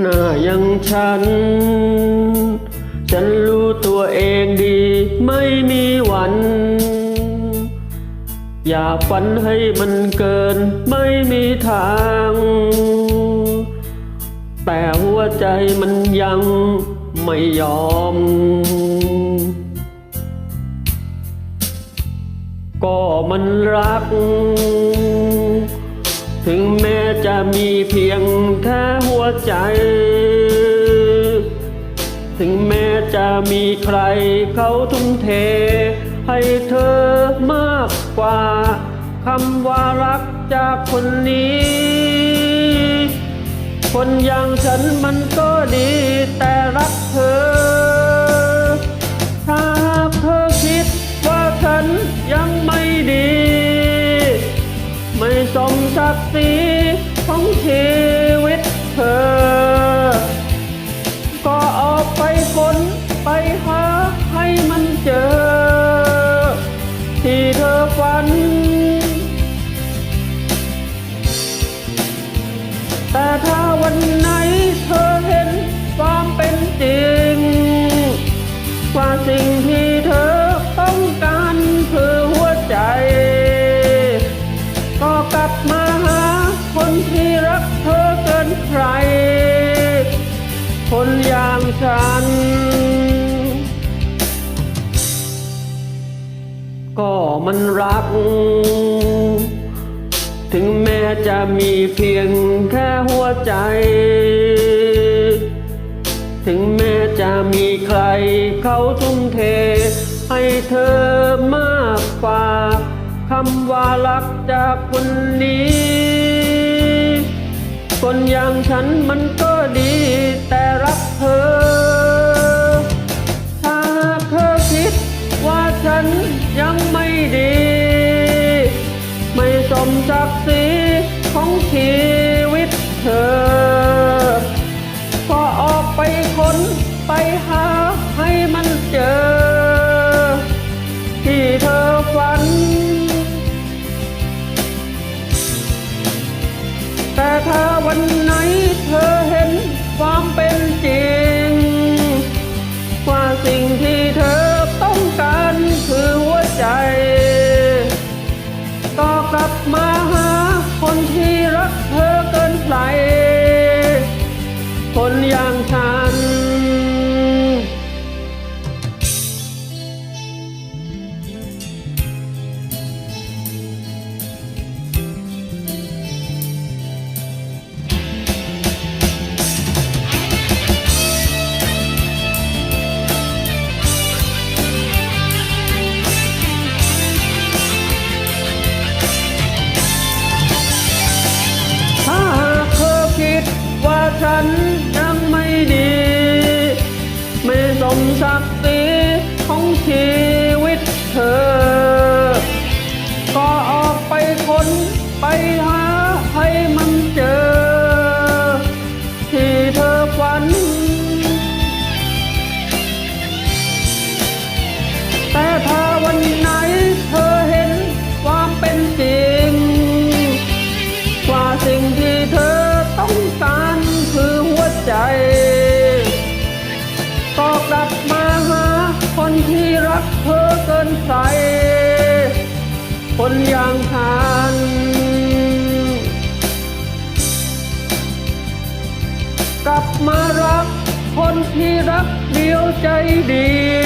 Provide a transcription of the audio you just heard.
หน้าอย่างฉัน ฉันรู้ตัวเองดีไม่มีวัน อย่าฝันให้มันเกินไม่มีทาง แต่หัวใจมันยังไม่ยอม ก็มันรัก ถึงแม้จะมีเพียงแค่หัวใจ ถึงแม้จะมีใครเขาทุ่มเท ให้เธอมากกว่าคำว่ารักจากคนนี้ คนอย่างฉันมันก็ดีแต่รักเธอ ดสี ของชีวิตเธอ ก็ออกไปค้นไปหาให้มันเจอ ที่เธอฝัน แต่ถ้าวันไหน ฉัน ก็มันรัก ถึงแม้จะมีเพียงแค่หัวใจ ถึงแม้จะมีใครเขาทุ่มเท ให้เธอมากกว่าคำว่ารักจากคนนี้ คนอย่างฉันมันก็ ดีแต่รักเธอ รักเธอเกินใส คนอย่างฉันกลับมารักคนที่รักเดียวใจดี